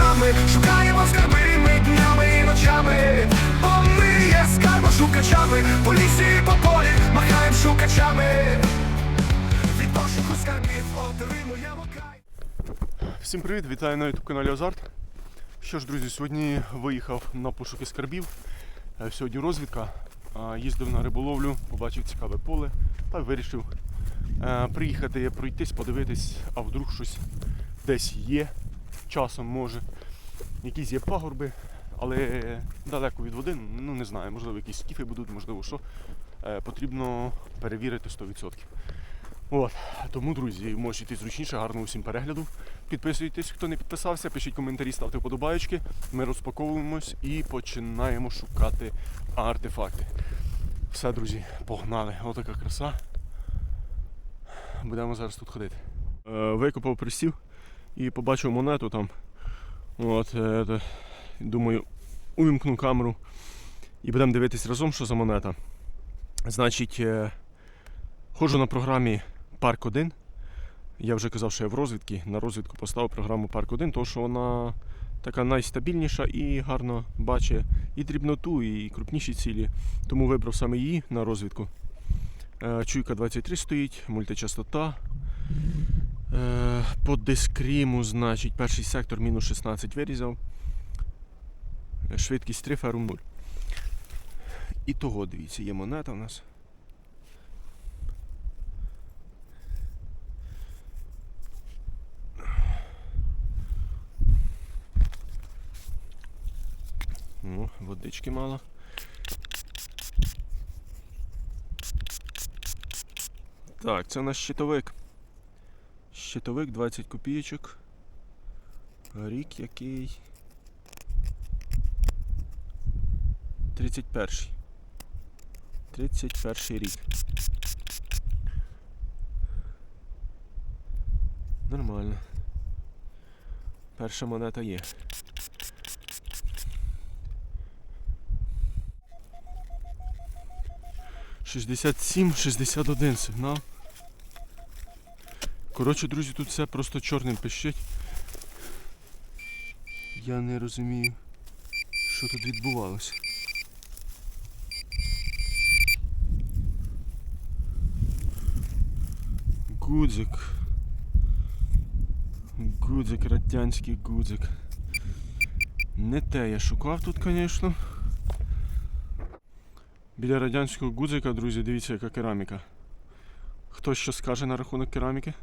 шукачами, шукаємо скарби ми днями і ночами, бо ми є скарбошукачами, по лісі і по полі махаємо шукачами. Від пошуку скарбів отримуємо кайф. Всім привіт, вітаю на youtube каналі Азарт. Що ж, друзі, сьогодні виїхав на пошуки скарбів. Е, Сьогодні розвідка. Їздив на риболовлю, побачив цікаве поле та вирішив е, приїхати, пройтись, подивитись, а вдруг щось десь є, часом може. Якісь є пагорби, але далеко від води, ну не знаю, можливо, якісь скіфи будуть, можливо, що. Е, Потрібно перевірити 100%. От, тому, друзі, можете йти зручніше, гарного всім перегляду. Підписуйтесь, хто не підписався, пишіть коментарі, ставте вподобайки. Ми розпаковуємось і починаємо шукати артефакти. Все, друзі, погнали. Отака краса. Будемо зараз тут ходити. Е, викопав присів і побачив монету там. От, е, думаю, увімкну камеру і будемо дивитись разом, що за монета. Значить, е, ходжу на програмі Парк 1. Я вже казав, що я в розвідці. На розвідку поставив програму Парк 1, тому що вона така найстабільніша і гарно бачить і дрібноту, і крупніші цілі. Тому вибрав саме її на розвідку. Е, Чуйка 23 стоїть, мультичастота. Е, По дискріму, значить, перший сектор мінус 16 вирізав. Е, Швидкість 3, ферум 0. І того, дивіться, є монета у нас. О, водички мало. Так, це наш щитовик. Щитовик 20 копійочок. Рік який. 31. 31 рік. Нормально. Перша монета є. Шістдесят сім, шістдесят один сигнал. Коротше, друзі, тут все просто чорним пищить. Я не розумію, що тут відбувалося. Гудзик. Гудзик, радянський гудзик. Не те я шукав тут, звісно. Біля радянського гудзика, друзі, дивіться, яка кераміка. Хто що скаже на рахунок кераміки?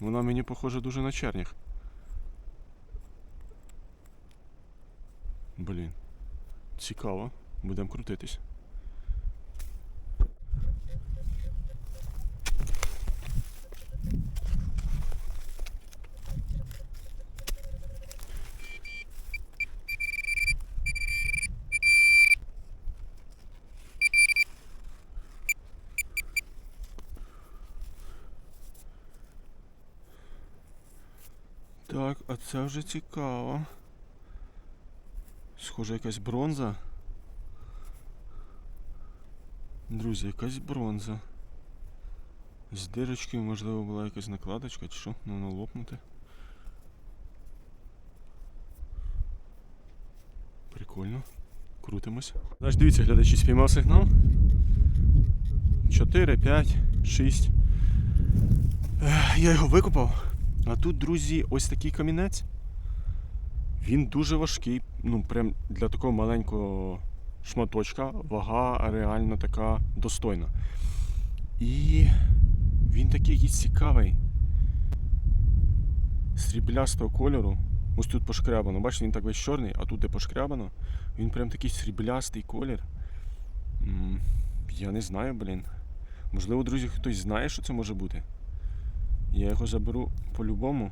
Вона мені похожа дуже на чернях. Блін. Цікаво. Будемо крутитись. Так, а це вже цікаво. Схоже, якась бронза. Друзі, якась бронза. З дирочкою, можливо, була якась накладочка чи що, ну воно лопнути. Прикольно. Крутимось. Значить, дивіться, глядачі спіймав сигнал. 4, 5, 6. Я його викопав. А тут, друзі, ось такий камінець. Він дуже важкий. Ну, прям для такого маленького шматочка вага реально така достойна. І він такий якийсь цікавий. Сріблястого кольору. Ось тут пошкрябано. Бачите, він так весь чорний, а тут де пошкрябано. Він прям такий сріблястий колір. Я не знаю, блін. Можливо, друзі, хтось знає, що це може бути. Я його заберу по-любому.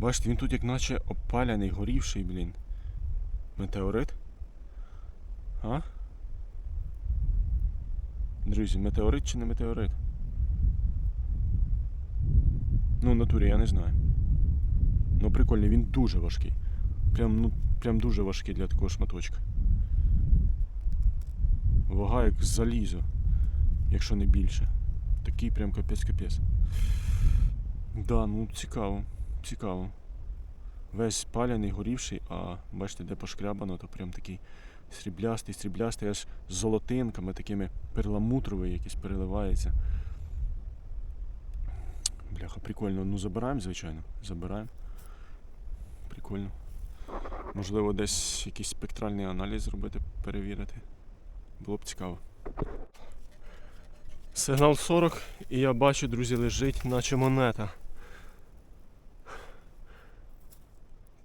Бачите, він тут як наче опаляний, горівший, блін. Метеорит? А? Друзі, метеорит чи не метеорит? Ну, в натурі я не знаю. Ну прикольний, він дуже важкий. Прям, ну, прям дуже важкий для такого шматочка. Вага як залізо, якщо не більше. Такий прям капець-капець. Да, ну цікаво, цікаво. весь паляний, горівший, а бачите, де пошкрябано, то прям такий сріблястий, сріблястий, аж з золотинками, такими перламутровий якийсь переливається. Бляха, прикольно. Ну забираємо, звичайно. Забираємо. Прикольно. Можливо, десь якийсь спектральний аналіз зробити, перевірити. Було б цікаво. Сигнал 40, і я бачу, друзі, лежить наче монета.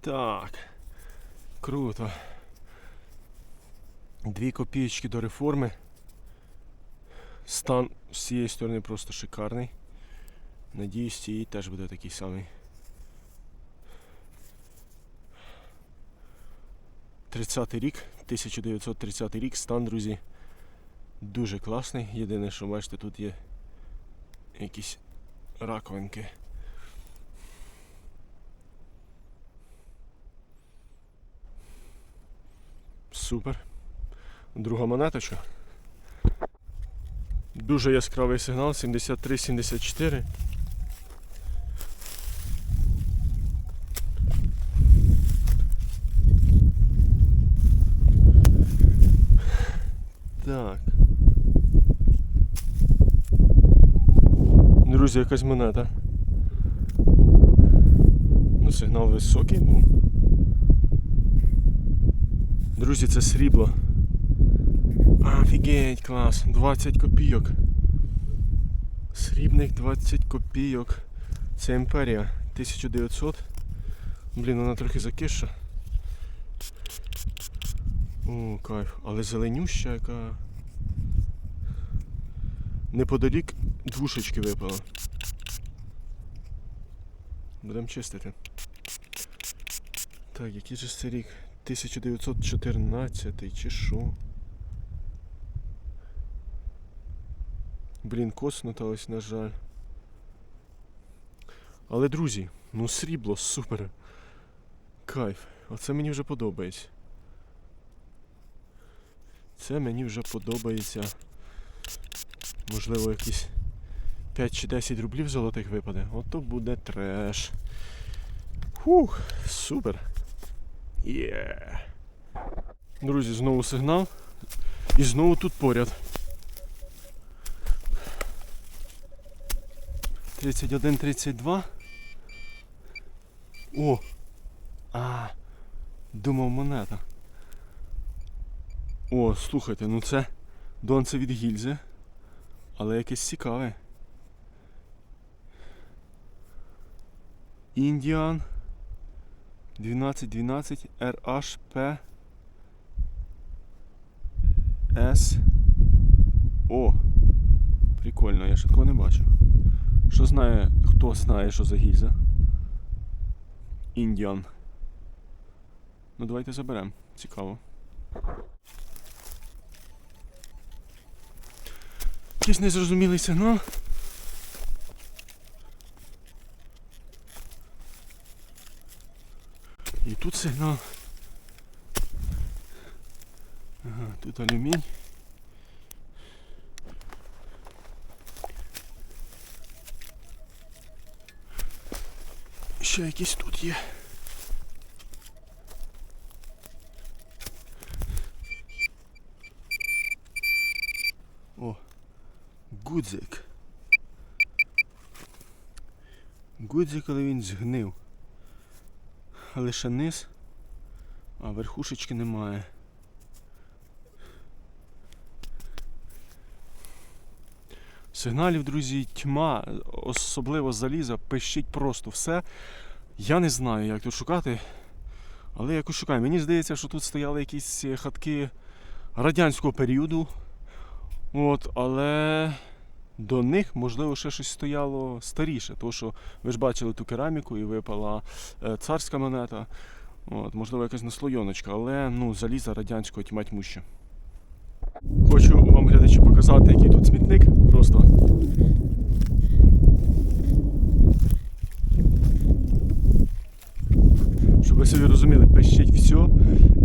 Так. Круто. Дві копійки до реформи. Стан з цієї сторони просто шикарний. Надіюсь, цієї теж буде такий самий. 30 рік, 1930 рік, стан, друзі, дуже класний. Єдине, що бачите, тут є якісь раковинки. Супер. Друга монеточка. Дуже яскравий сигнал 73-74. Так. Друзі, якась монета. Ну, сигнал високий був. Друзі, це срібло. Офігеть, клас. 20 копійок. Срібних 20 копійок. Це імперія. 1900. Блін, вона трохи закиша. О, кайф. Але зеленюща яка. Неподалік двушечки випала. Будемо чистити. Так, який же це рік? 1914 чи що? Блін, коснута ось, на жаль. Але, друзі, ну срібло, супер. Кайф. Оце мені вже подобається. Це мені вже подобається. Можливо, якісь 5 чи 10 рублів золотих випаде. Ото буде треш. Фух, супер. Є. Друзі, знову сигнал. І знову тут поряд. 31-32. О! А, думав монета. О, слухайте, ну це донце від гільзи, але якесь цікаве. Індіан 1212 RHP S О! Прикольно, я ще такого не бачив. Що знає, хто знає, що за гільза? Індіан. Ну давайте заберемо. Цікаво. Якийсь незрозумілий сигнал. Тут сигнал. Ага, тут алюмінь. Ще якісь тут є. О, гудзик. Гудзик, але він згнив. Лише низ, а верхушечки немає. Сигналів, друзі, тьма, особливо заліза, пищить просто все. Я не знаю, як тут шукати, але якось шукаю. Мені здається, що тут стояли якісь хатки радянського періоду. От, але до них, можливо, ще щось стояло старіше. Тому що ви ж бачили ту кераміку і випала е, царська монета. От, можливо, якась наслойоночка, але ну, заліза радянського тьма тьмуща. Хочу вам, глядачі, показати, який тут смітник. Просто. Щоб Щоб ви собі розуміли, пищить все.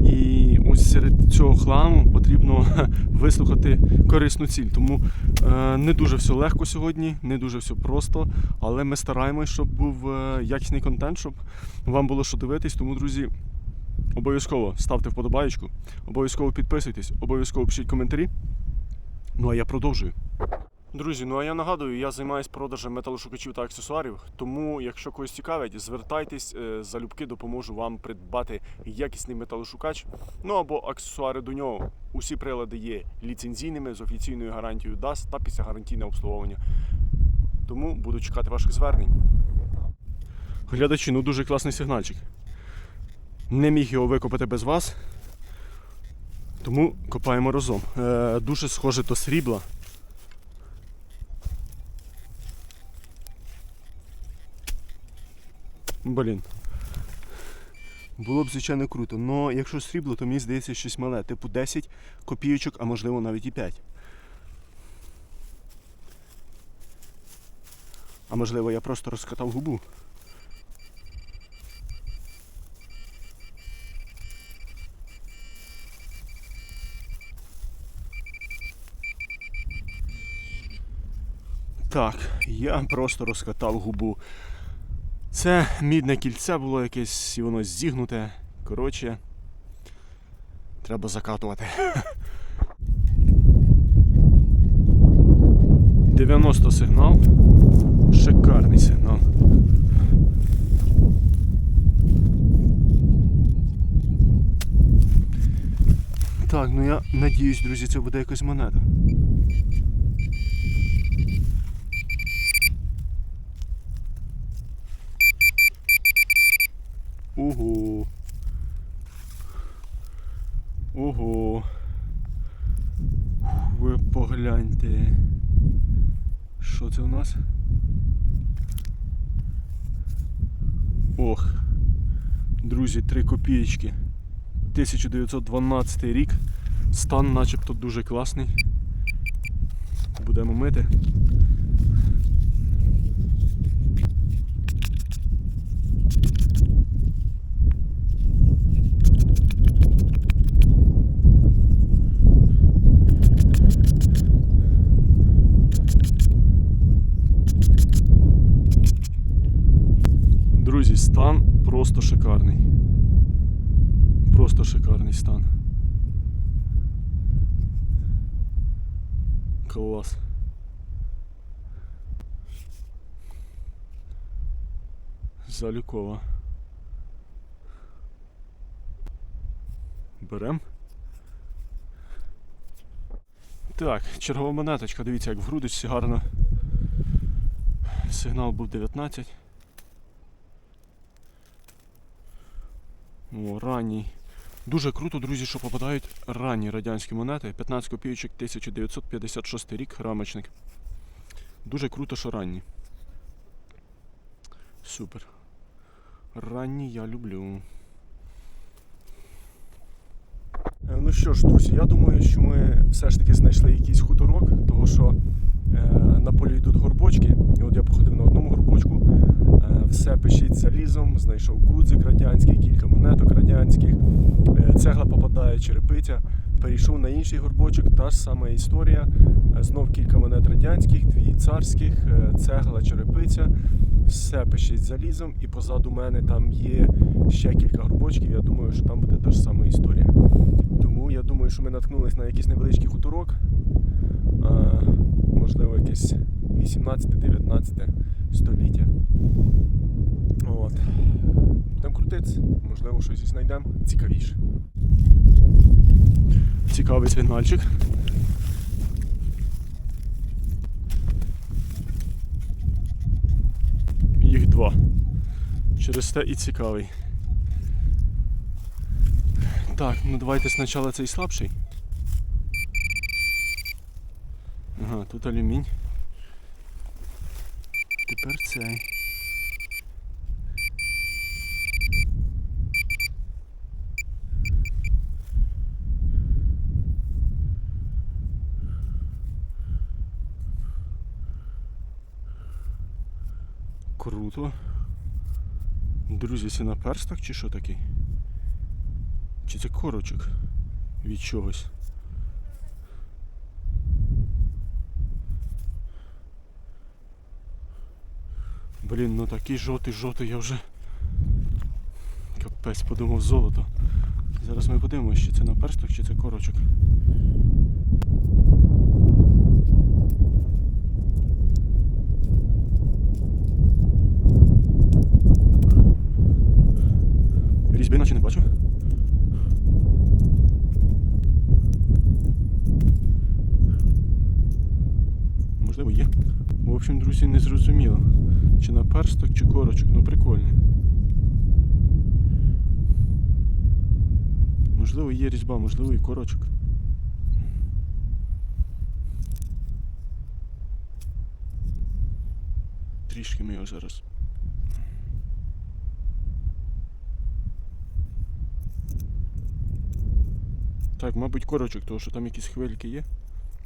І ось серед цього хламу потрібно вислухати корисну ціль. Тому е, не дуже все легко сьогодні, не дуже все просто, але ми стараємось, щоб був е, якісний контент, щоб вам було що дивитись. Тому, друзі, обов'язково ставте вподобаєчку, обов'язково підписуйтесь, обов'язково пишіть коментарі. Ну а я продовжую. Друзі, ну а я нагадую, я займаюся продажем металошукачів та аксесуарів. Тому, якщо когось цікавить, звертайтесь, е, залюбки допоможу вам придбати якісний металошукач. Ну або аксесуари до нього. Усі прилади є ліцензійними з офіційною гарантією DAS та після гарантійне обслуговування. Тому буду чекати ваших звернень. Глядачі, ну дуже класний сигнальчик. Не міг його викопати без вас. Тому копаємо разом. Е, дуже схоже до срібла. Блін. Було б, звичайно, круто. Но якщо срібло, то мені здається щось мале. Типу 10 копійочок, а можливо навіть і 5. А можливо, я просто розкатав губу. Так, я просто розкатав губу. Це мідне кільце було якесь, і воно зігнуте. Коротше, треба закатувати. 90 сигнал. Шикарний сигнал. Так, ну я надіюсь, друзі, це буде якась монета. Ого. Ого. Ви погляньте. Що це у нас? Ох. Друзі, 3 копієчки. 1912 рік. Стан начебто дуже класний. Будемо мити. Друзі, стан просто шикарний. Просто шикарний стан. Клас. Залюкова. Берем. Так, чергова монеточка, дивіться, як в грудочці гарно. Сигнал був 19. О, ранній. Дуже круто, друзі, що попадають ранні радянські монети. 15 копійочок 1956 рік, рамочник. Дуже круто, що ранні. Супер. Ранні я люблю. Е, Ну що ж, друзі, я думаю, що ми все ж таки знайшли якийсь хуторок, того що на полі йдуть горбочки. І от я походив на одному горбочку, е, все пишіть залізом, знайшов гудзик радянський, кілька монеток радянських, е, цегла попадає, черепиця. Перейшов на інший горбочок, та ж сама історія. Е, Знов кілька монет радянських, дві царських, е, цегла, черепиця. Все пишіть залізом, і позаду мене там є ще кілька горбочків. Я думаю, що там буде та ж сама історія. Тому я думаю, що ми наткнулись на якийсь невеличкий хуторок. Можливо, якесь 18-19 століття. От. Будемо крутитися, можливо, щось і знайдемо цікавіше. Цікавий сигнальчик. Їх два. Через те і цікавий. Так, ну давайте спочатку цей слабший. Ага, тут алюмінь. Тепер цей. Круто. Друзі, це наперсток чи що такий? Чи це корочок від чогось? Блін, ну такий жовтий, жовтий, я вже капець подумав золото. Зараз ми подивимося, чи це наперсток, чи це корочок. Різьби наче не бачу. Можливо, є. В общем, друзі, не зрозуміло. Чи наперсток, чи корочок. Ну прикольно. Можливо, є різьба, можливо, і корочок. Трішки ми його зараз. Так, мабуть, корочок, тому що там якісь хвильки є.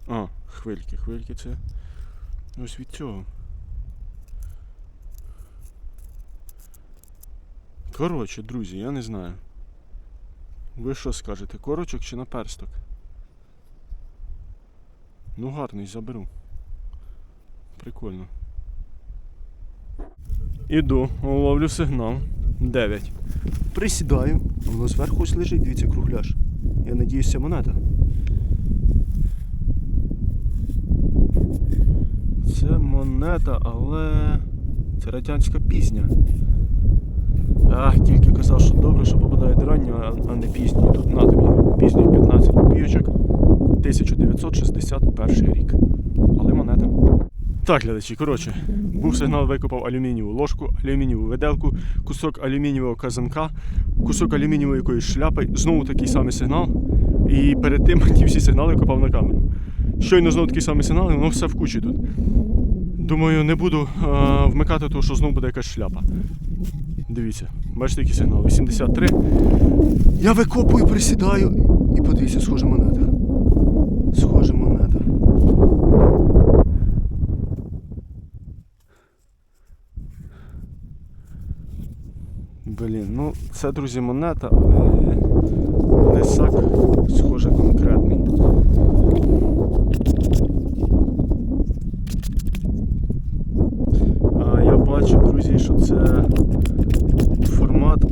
А, хвильки, хвильки це. Ось від цього. Коротше, друзі, я не знаю. Ви що скажете, корочок чи наперсток? Ну гарний, заберу. Прикольно. Іду, ловлю сигнал. 9. Присідаю, воно зверху ось лежить, дивіться, кругляш. Я надіюсь, це монета. Це монета, але це радянська пізня. Ах, тільки казав, що добре, що попадає до раннього, а- а не пізній. Тут на тобі пізніх 15 копійочок, 1961 рік. Але монета. Так, глядачі, коротше, був сигнал, викопав алюмінієву ложку, алюмінієву виделку, кусок алюмінієвого казанка, кусок алюмінієвої якоїсь шляпи, знову такий самий сигнал. І перед тим ті всі сигнали копав на камеру. Щойно знову такий самий сигнал, і воно все в кучі тут. Думаю, не буду а, вмикати, тому що знову буде якась шляпа. Дивіться, бачите, який сигнал? 83. Я викопую, присідаю і подивіться, схожа монета. Схожа монета. Блін, ну це, друзі, монета, але лисак, схоже, конкретний. А я бачу, друзі, що це формат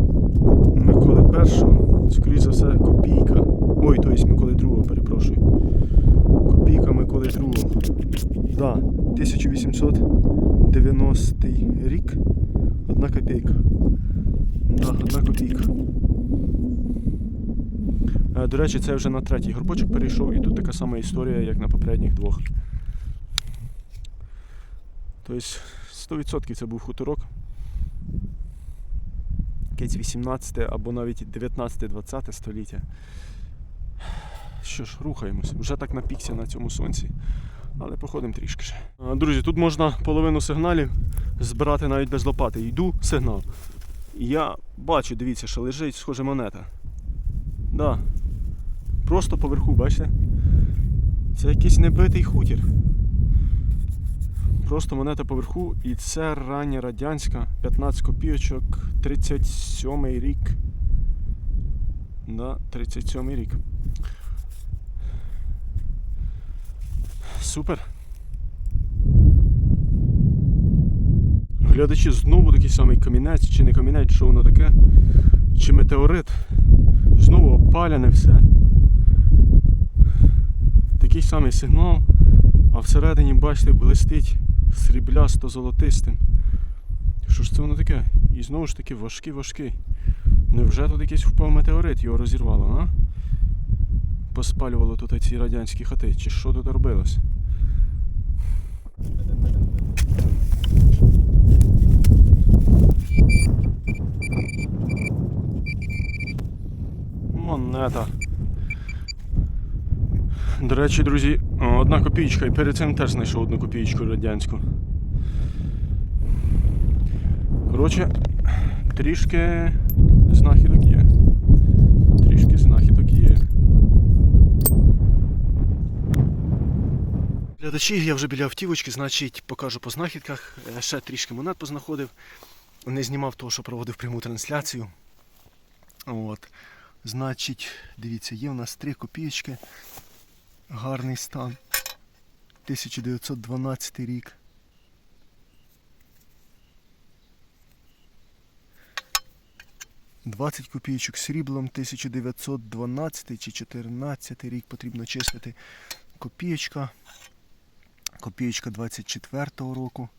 Миколи першого, скоріше за все, копійка. Ой, то є Миколи другого, перепрошую. Копійка Миколи другого. Да, 1890 рік. Одна копійка. Да, одна копійка. Е, До речі, це вже на третій горбочок перейшов, і тут така сама історія, як на попередніх двох. Тобто 100% це був хуторок. Якесь 18 або навіть 19-20 століття. Що ж, рухаємось. Вже так напікся на цьому сонці. Але походимо трішки ще. Друзі, тут можна половину сигналів збирати навіть без лопати. Йду сигнал. Я бачу, дивіться, що лежить схоже монета. Да. Просто поверху, бачите? Це якийсь небитий хутір. Просто монета поверху, і це рання радянська, 15 копійочок, 37 рік. Да, 37 рік. Супер. Глядачі знову такий самий камінець, чи не камінець, що воно таке, чи метеорит. Знову опаляне все. Такий самий сигнал, а всередині, бачите, блистить сріблясто золотистим. Що ж це воно таке? І знову ж таки важкий важкий. Невже тут якийсь впав метеорит, його розірвало, а? Поспалювало тут ці радянські хати, чи що тут робилось? Монета. До речі, друзі, одна копійка, і перед цим теж знайшов одну копійку радянську. Коротше, трішки знахідок є. Трішки знахідок є. Глядачі, я вже біля автівочки, значить покажу по знахідках. Е, Ще трішки монет познаходив. не знімав того, що проводив пряму трансляцію. От. Значить, дивіться, є в нас 3 копійки. Гарний стан. 1912 рік. Двадцять копійочок сріблом 1912 чи 14 рік потрібно чистити. Копієчка. Копієчка 24-го року.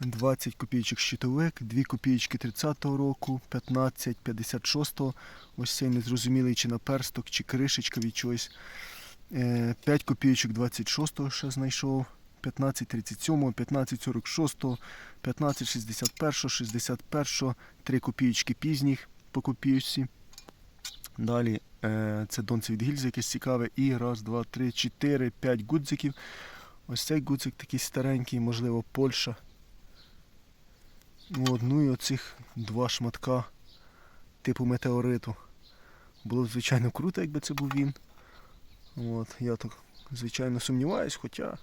20 копійочок щитовик, 2 копійочки 30-го року, 15 56-го. Ось цей незрозумілий чи наперсток, чи кришечка від чогось. Е, 5 копійочок 26-го ще знайшов. 15 37-го, 15 46-го, 15 61-го, 61-го, 3 копійочки пізніх по копійці. Далі е, це донце від гільзи якесь цікаве. І раз, два, три, чотири, п'ять гудзиків. Ось цей гудзик такий старенький, можливо, Польща. От, ну і оцих два шматка типу метеориту. Було б, звичайно, круто, якби це був він. От, я так, звичайно, сумніваюсь, хоча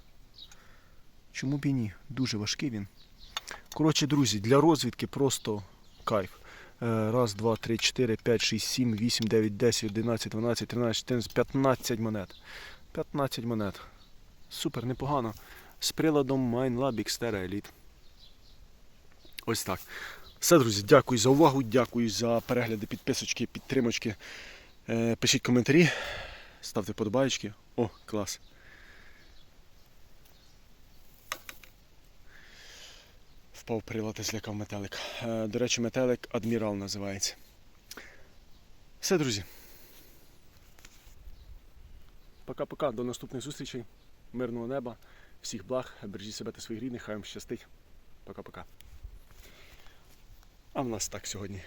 чому б і ні? Дуже важкий він. Коротше, друзі, для розвідки просто кайф. Е, Раз, два, три, чотири, п'ять, шість, сім, вісім, дев'ять, десять, одинадцять, дванадцять, тринадцять, чотирнадцять, п'ятнадцять монет. 15 монет. Супер, непогано. З приладом MineLab Xterra Elite. Ось так. Все, друзі, дякую за увагу, дякую за перегляди, підписочки, підтримочки. Е, пишіть коментарі, ставте подобаєчки. О, клас. Впав прилад і злякав метелик. Е, до речі, метелик Адмірал називається. Все, друзі. Пока-пока, до наступних зустрічей. Мирного неба, всіх благ, бережіть себе та своїх рідних, хай вам щастить. Пока-пока. А в нас так сьогодні.